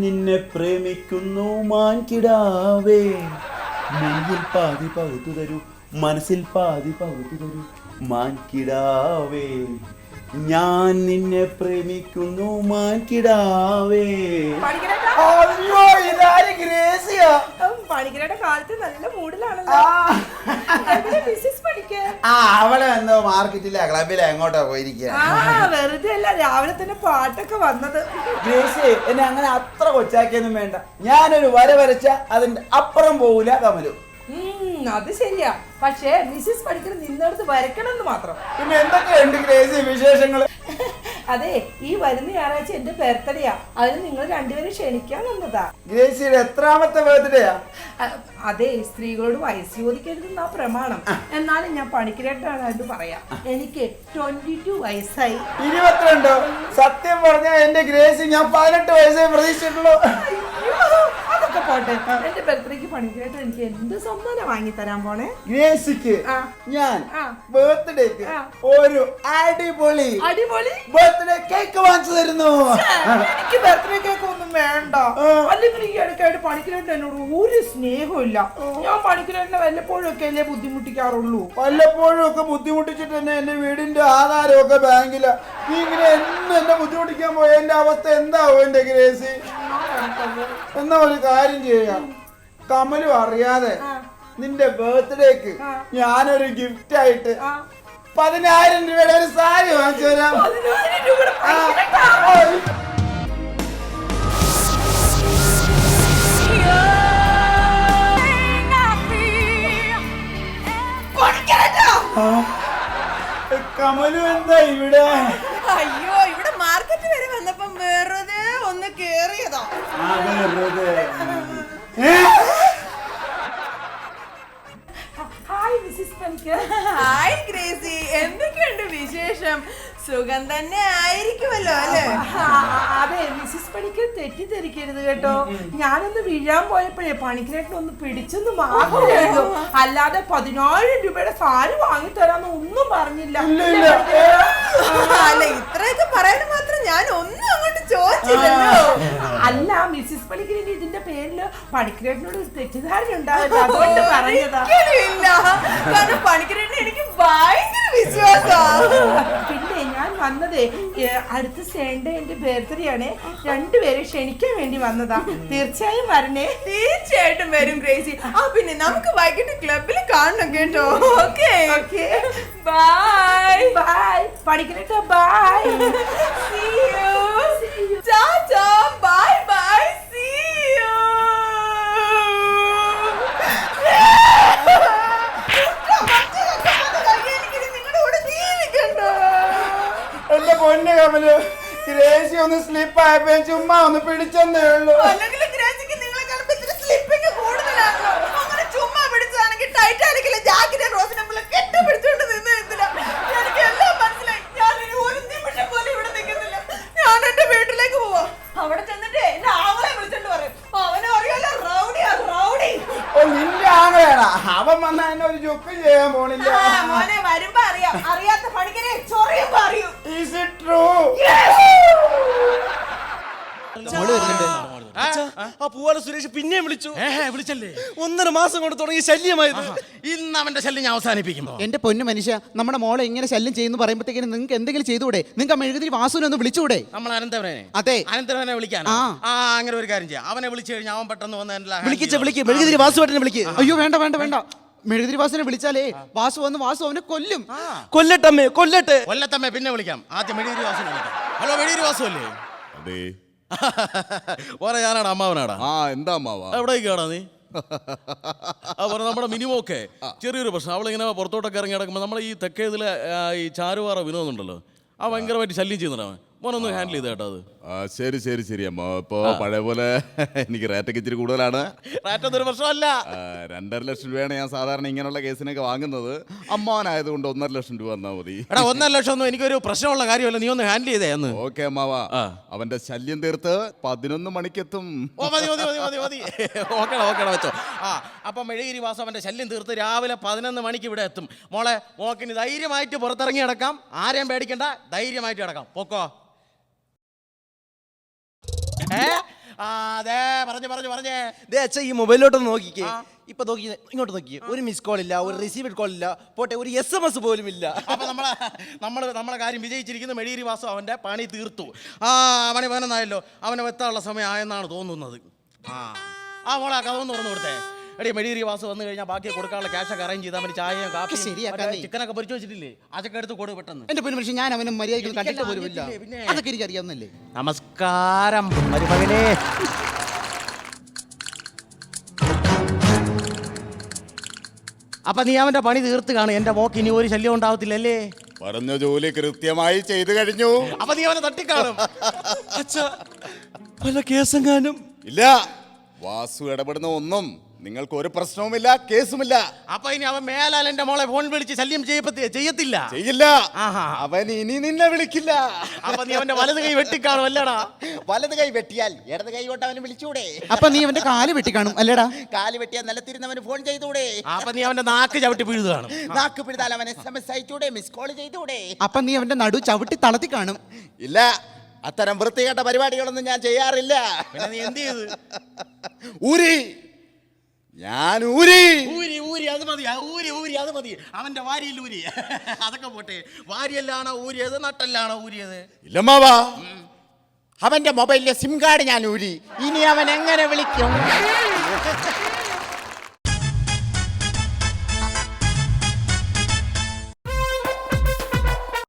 നിന്നെ പ്രേമിക്കുന്നു മാൻകിടാവേ നെഞ്ചിൽ പാതി പകുത്തു തരൂ മനസ്സിൽ പാതി പകുത്തു തരൂ മാൻകിടാവേ ഞാൻ നിന്നെ പ്രേമിക്കുന്നു മാൻകിടാവേ പണിക്കരേട്ടാ. കാലത്ത് നല്ല മൂഡിലാണല്ലോ ആ അവളെ എന്തോ മാർക്കറ്റിലെ ക്ലബിലെ എങ്ങോട്ടാ പോയിരിക്കുക ആ വെറുതെ അല്ല രാവിലെ തന്നെ പാട്ടൊക്കെ വന്നത്. ഗ്രേസി എന്നെ അങ്ങനെ അത്ര കൊച്ചാക്കിയൊന്നും വേണ്ട. ഞാനൊരു വര വരച്ച അതിന്റെ അപ്പുറം പോവില്ല കമലു. ഉം, അത് ശരിയാ. പക്ഷേ മിസ്സിസ് പണിക്കർ നിന്നടുത്ത് വരക്കണം എന്ന് മാത്രം. പിന്നെ എന്തൊക്കെയുണ്ട് ഗ്രേസി വിശേഷങ്ങൾ? അതെ ഈ വരുന്ന ഞായറാഴ്ച എന്റെ ബർത്ത്ഡേയാ. അതിന് നിങ്ങൾ രണ്ടുപേരും ക്ഷണിക്കാൻ വന്നതാ. ഗ്രേസിയുടെ എത്രാമത്തെ ബർത്ത്ഡേയാ? അതെ സ്ത്രീകളോട് വയസ്സ് ചോദിക്കരുതെന്നാ പ്രമാണം. എന്നാലും ഞാൻ പണിക്കരട്ടാണ് അത് പറയാ. എനിക്ക് ട്വന്റി ടു വയസ്സായി. ഇരുപത്തിരണ്ടോ. സത്യം പറഞ്ഞ എന്റെ ഗ്രേസി ഞാൻ പതിനെട്ട് വയസ്സേ പ്രതീക്ഷിച്ചിട്ടുള്ളൂ. അതൊക്കെ പോട്ടെ. എന്റെ ബർത്ത്ഡേക്ക് പണിക്കായിട്ട് എനിക്ക് എന്ത് സമ്മാനം വാങ്ങി തരാൻ പോണേ? ഗ്രേസിക്ക് ഞാൻ. ബർത്ത്ഡേക്ക് ഒരു അടിപൊളി അടിപൊളി? ബർത്ത്ഡേ കേക്ക് വാങ്ങിച്ചു തരുന്നു. എനിക്ക് ബർത്ത്ഡേ കേക്ക് ഒന്നും വേണ്ട. അല്ലെങ്കിൽ ഈ ഇടയ്ക്കായിട്ട് പണിക്കരേട്ടൻ എന്നോട് ഒരു സ്നേഹമില്ല ഞാൻ പണിക്കരേട്ടനെ വല്ലപ്പോഴും ഒക്കെ അല്ലേ ബുദ്ധിമുട്ടിക്കാറുള്ളൂ? വല്ലപ്പോഴും ഒക്കെ ബുദ്ധിമുട്ടിച്ചിട്ട് തന്നെ എന്റെ വീടിന്റെ ആധാരമൊക്കെ ബാങ്കിലാ. നീ ഇങ്ങനെ എന്നും എന്നെ ബുദ്ധിമുട്ടിക്കാൻ പോയ എന്റെ അവസ്ഥ എന്താവും എന്റെ ഗ്രേസി? എന്നാ ഒരു കാര്യം ചെയ്യാം കമലും അറിയാതെ നിന്റെ ബർത്ത്ഡേക്ക്. ഞാനൊരു ഗിഫ്റ്റ് ആയിട്ട്. പതിനായിരം രൂപയുടെ ഒരു സാരി വാങ്ങിച്ചു തരാം. കമലു എന്താ ഇവിടെ? അയ്യോ ഇവിടെ മാർക്കറ്റ് വരെ വന്നപ്പം വെറുതെ ഒന്ന് കേറിയതാ വെറുതെ. സുഖം തന്നെ ആയിരിക്കുമല്ലോ അല്ലേ? അതെ മിസ്സിസ് പണിക്കർ തെറ്റിദ്ധരിക്കരുത് കേട്ടോ. ഞാനൊന്ന് വീഴാൻ പോയപ്പോഴേ പണിക്കരേട്ടൻ ഒന്ന് പിടിച്ചെന്ന് മാത്രമേ ഉള്ളൂ അല്ലാതെ പതിനായിരം രൂപയുടെ സാരി വാങ്ങിത്തരാന്ന് ഒന്നും പറഞ്ഞില്ല. അല്ല ഇത്രയൊക്കെ പറയാൻ മാത്രം ഞാൻ ഒന്നും അങ്ങോട്ട് ചോദിച്ചില്ലല്ലോ. അല്ല മിസ്സിസ് പണിക്കരേട്ടൻ ഇതിന്റെ പേരിൽ പണിക്കരേട്ടനോട് ഒരു തെറ്റിദ്ധാരണ ഉണ്ടാവില്ല. അതുകൊണ്ട് പറഞ്ഞതാ. കാരണം എനിക്ക് ഭയങ്കര വിശ്വാസമാണ് വന്നതേ ഏ, അടുത്ത സൺഡേ എന്റെ ബർത്ത്ഡേ ആണ്. രണ്ടുപേരെ ക്ഷണിക്കാൻ വേണ്ടി വന്നതാ. തീർച്ചയായും വരണേ. തീർച്ചയായിട്ടും വരും ഗ്രേസി. ആ പിന്നെ നമുക്ക് വൈകിട്ട് ക്ലബിൽ കാണണം കേട്ടോ. ഓക്കെ. ഓക്കെ. ബൈ ബൈ പണിക്കരേട്ട. ബൈ ഒന്ന് സ്ലിപ്പ് ആയപ്പോ ചുമ്മാ ഒന്ന് പിടിച്ചെന്നേ ഉള്ളൂ. അവൻ വന്ന എന്നെ ഒരു ചുക്ക് ചെയ്യാൻ പോണില്ല. ആ, മോനെ വരുമ്പോ അറിയാം. അറിയാത്ത പണിക്കരെ ചൊറിയുമ്പോ അറിയൂ ഇസ് ഇറ്റ് ട്രൂ ആ പൂവാല സുരേഷ് പിന്നെയും വിളിച്ചു. വിളിച്ചല്ലേ? ഒന്നര മാസം കൊണ്ട് തുടങ്ങിയ ശല്യമായത്. ഇന്ന് അവന്റെ ശല്യം ഞാൻ അവസാനിപ്പിക്കുമ്പോ. എന്റെ പൊന്നു മനുഷ്യ നമ്മുടെ മോളെ ഇങ്ങനെ ശല്യം ചെയ്യുന്നു പറയുമ്പോഴത്തേക്കിനും നിങ്ങൾക്ക് എന്തെങ്കിലും ചെയ്തുകൂടെ? നിങ്ങൾക്ക് ആ മെഴുകുതിരി വാസുവിനെ ഒന്ന് വിളിച്ചുകൂടെ? നമ്മൾ അനന്തവനെ അതെ. അനന്തവനെ വിളിക്കാൻ ആ. അങ്ങനെ ഒരു കാര്യം ചെയ്യാം. അവനെ വിളിച്ചു കഴിഞ്ഞാൽ അവൻ പെട്ടെന്ന് വന്ന് വിളിക്കിച്ച. വിളിക്ക് മെഴുകുതിരി വാസുവായിട്ടിനെ വിളിക്ക്. അയ്യോ വേണ്ട വേണ്ട വേണ്ട. മെഴുകുതിരി വാസുനെ വിളിച്ചാലേ വാസു വന്ന് വാസു അവനെ കൊല്ലും. കൊല്ലട്ടമ്മേ കൊല്ലട്ടെ. കൊല്ലത്തമ്മേ പിന്നെ വിളിക്കാം. ആദ്യം മെഴുകുതിരി വാസുനെ വിളിക്കാം. ഹലോ മെഴുകുതിരി വാസു അല്ലേ? അതെ. ഓരോ ഞാനാടാ അമ്മാവനാടാ. ആ എന്താ അമ്മാവാ? എവിടേക്കാടാ നീ? പറഞ്ഞ നമ്മുടെ മിനിമോക്കെ ചെറിയൊരു പ്രശ്നം. അവളിങ്ങനെ പുറത്തോട്ടൊക്കെ ഇറങ്ങി നടക്കുമ്പോൾ നമ്മളെ ഈ തെക്കേതിലെ ഈ ചാരുവാറ വിനോദുണ്ടല്ലോ ആ ഭയങ്കരമായിട്ട് ശല്യം ചെയ്യുന്നുണ്ടാവൻ മോനൊന്ന് ഹാൻഡിൽ ചെയ്ത് കേട്ടോ അത്. ശരി ശരി ശരി അമ്മ. ഇപ്പോ പഴയ പോലെ എനിക്ക് റേറ്റൊക്കെ ഇച്ചിരി കൂടുതലാണ്. റാറ്റൊന്നും പ്രശ്നമല്ല. രണ്ടര ലക്ഷം രൂപയാണ് ഞാൻ സാധാരണ ഇങ്ങനെയുള്ള കേസിനൊക്കെ വാങ്ങുന്നത്. അമ്മാവനായതുകൊണ്ട് ഒന്നര ലക്ഷം രൂപ തന്നാ മതി. എടാ ഒന്നര ലക്ഷം ഒന്നും എനിക്കൊരു പ്രശ്നമുള്ള കാര്യമല്ല. നീ ഒന്ന് ഹാൻഡിൽ ചെയ്തേ ഓക്കെ അമ്മാവാ. അവന്റെ ശല്യം തീർത്ത് പതിനൊന്ന് മണിക്കെത്തും. ഓ മതി മതി മതി മതി മതി. ഓക്കേടാ ഓക്കേടാ വെച്ചോ. ആ അപ്പം മെഴുകിരി വാസം അവന്റെ ശല്യം തീർത്ത് രാവിലെ പതിനൊന്ന് മണിക്ക് ഇവിടെ എത്തും. മോളെ മോക്കിന് ധൈര്യമായിട്ട് പുറത്തിറങ്ങി കിടക്കാം. ആരെയും പേടിക്കണ്ട ധൈര്യമായിട്ട് കിടക്കാം. പൊക്കോ. ആ അതെ പറഞ്ഞു പറഞ്ഞു പറഞ്ഞേ. ദേ അച്ഛ ഈ മൊബൈലിലോട്ടൊന്ന് നോക്കിക്കേ. ഇപ്പൊ നോക്കി ഇങ്ങോട്ട് നോക്കി ഒരു മിസ് കോൾ ഇല്ല ഒരു റിസീവ്ഡ് കോൾ ഇല്ല. പോട്ടെ ഒരു എസ് എം എസ് പോലും ഇല്ല. അപ്പൊ നമ്മളെ നമ്മൾ നമ്മളെ കാര്യം വിജയിച്ചിരിക്കുന്ന മെഴീരി വാസു അവന്റെ പണി തീർത്തു. ആ പണി പതിനൊന്നായല്ലോ അവനെ എത്താനുള്ള സമയം ആയെന്നാണ് തോന്നുന്നത്. ആ. ആ മോളെ കഥ ഒന്ന് തുറന്നു കൊടുത്തേ. എടി മെഴീരി വാസ് വന്നു കഴിഞ്ഞാൽ ബാക്കി കൊടുക്കാനുള്ള ക്യാഷ് ഒക്കെ അറേഞ്ച് ചെയ്താൽ മതി. ചായയും കാപ്പി ശരിയാക്കാം മറ്റേ നീ. ചിക്കനൊക്കെ പൊരിച്ചു വെച്ചിട്ടില്ലേ? അതൊക്കെ എടുത്ത് കൊടു പെട്ടെന്ന്. എന്റെ പൊന്നു മനുഷ്യൻ ഞാൻ അവനെ മര്യാദയ്ക്ക് കണ്ടിട്ട് പോലും ഇല്ല അറിയത്തില്ലേ, അതൊക്കെ എനിക്ക് അറിയാവുന്നല്ലേ നമസ്കാരം മരുമകനെ. അപ്പൊ നീ അവന്റെ പണി തീർത്ത് കാണും. എന്റെ മോക്ക് ഇനി ഒരു ശല്യം ഉണ്ടാവത്തില്ലല്ലേ? പറഞ്ഞ ജോലി കൃത്യമായി ചെയ്തു കഴിഞ്ഞു. അപ്പൊ നീ അവനെ തട്ടിക്കാണും. പല കേസെങ്ങാനും. ഇല്ല. വാസു ഇടപെടുന്ന ഒന്നും നിങ്ങൾക്ക് ഒരു പ്രശ്നവുമില്ല കേസുമില്ല. അപ്പൊ ഇനി അവൻ മേലാൽ എന്റെ മോളെ ഫോൺ വിളിച്ച് ശല്യം ചെയ്യപ്പത്തി ചെയ്യത്തില്ല. ചെയ്യില്ല. ആഹാ. അവൻ ഇനി നിന്നെ വിളിക്കില്ല. അപ്പൊ നീ അവന്റെ വലത് കൈ വെട്ടിക്കാണും അല്ലടാ? വലത് കൈ വെട്ടിയാൽ ഇടത് കൈ കൊണ്ട് അവന് വിളിച്ചൂടെ. അപ്പൊ നീ അവന്റെ കാൽ വെട്ടിക്കാണും അല്ലേടാ? കാൽ വെട്ടിയാൽ നിലത്തിരുന്നവന് ഫോൺ ചെയ്തൂടെ. അപ്പൊ നീ അവന്റെ നാക്ക് ചവിട്ടി പിഴുതു കാണും നാക്ക് പിഴുതാൽ അവൻ എസ് എം എസ് അയച്ചൂടെ മിസ് കോൾ ചെയ്തൂടെ. അപ്പൊ നീ അവന്റെ നടു ചവിട്ടി തളത്തി കാണും. ഇല്ല. അത്തരം വൃത്തികെട്ട പരിപാടികളൊന്നും ഞാൻ ചെയ്യാറില്ല. പിന്നെ നീ എന്ത് ചെയ്ത്? ഊരി. ഞാൻ ഊരി. ഊരി ഊരി അത് മതി. ഊരി ഊരി അത് മതി. അവന്റെ വാരിയിൽ ഊരി. അതൊക്കെ പോട്ടെ. വാരിയല്ലാണോ ഊരിയത് നട്ടല്ലാണോ ഊരിയത്? ഇല്ലമ്മാവാ അവന്റെ മൊബൈലിലെ സിം കാർഡ് ഞാൻ ഊരി. ഇനി അവൻ എങ്ങനെ വിളിക്കും?